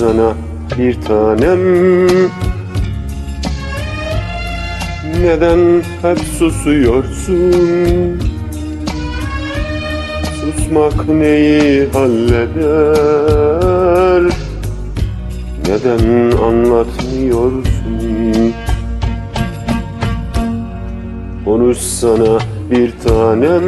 sana bir tanem. Neden hep susuyorsun? Susmak neyi halleder? Neden anlatmıyorsun? Konuşsana bir tanem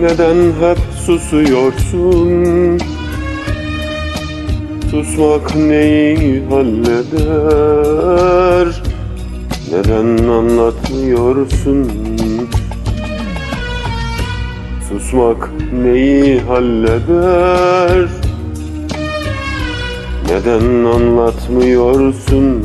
Neden hep susuyorsun? Susmak neyi halleder? Neden anlatmıyorsun? Susmak neyi halleder? Neden anlatmıyorsun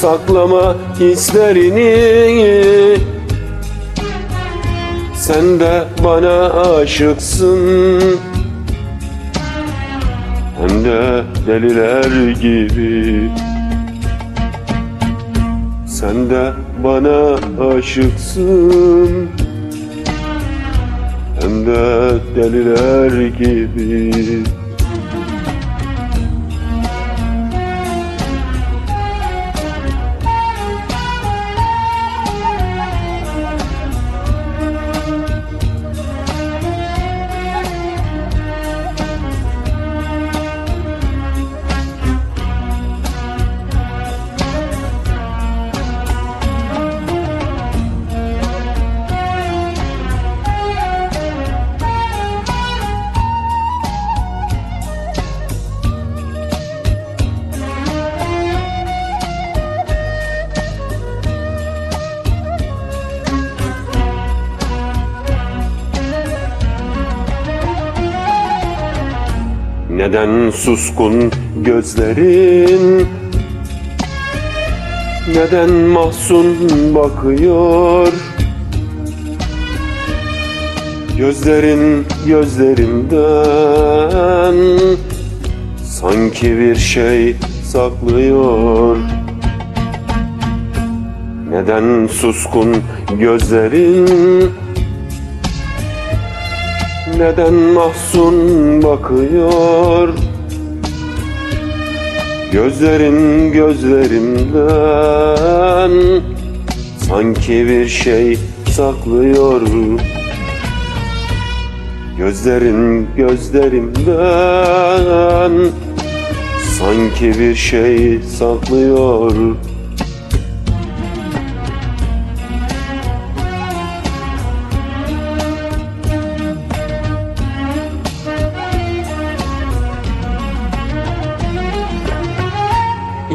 Saklama hislerini. Sen de bana aşıksın. Hem de deliler gibi. Sen de bana aşıksın. Hem de deliler gibi Neden suskun gözlerin? Neden mahzun bakıyor? Gözlerin gözlerimden Sanki bir şey saklıyor. Neden suskun gözlerin neden mahzun bakıyor? Gözlerin gözlerimden Sanki bir şey saklıyor. Gözlerin gözlerimden Sanki bir şey saklıyor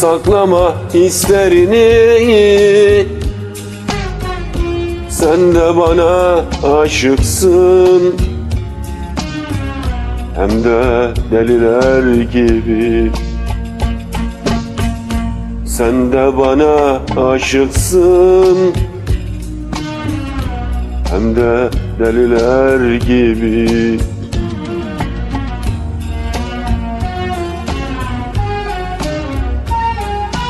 Saklama hislerini. Sen de bana aşıksın. Hem de deliler gibi. Sen de bana aşıksın. Hem de deliler gibi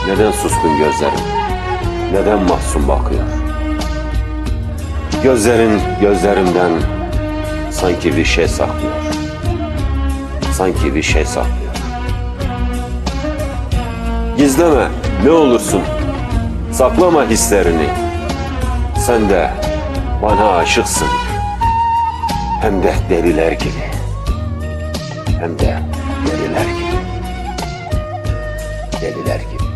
Neden suskun gözlerim? Neden mahzun bakıyor? Gözlerin gözlerimden sanki bir şey saklıyor. Sanki bir şey saklıyor. Gizleme ne olursun. Saklama hislerini. Sen de bana aşıksın. Hem de deliler gibi. Hem de deliler gibi. Deliler gibi.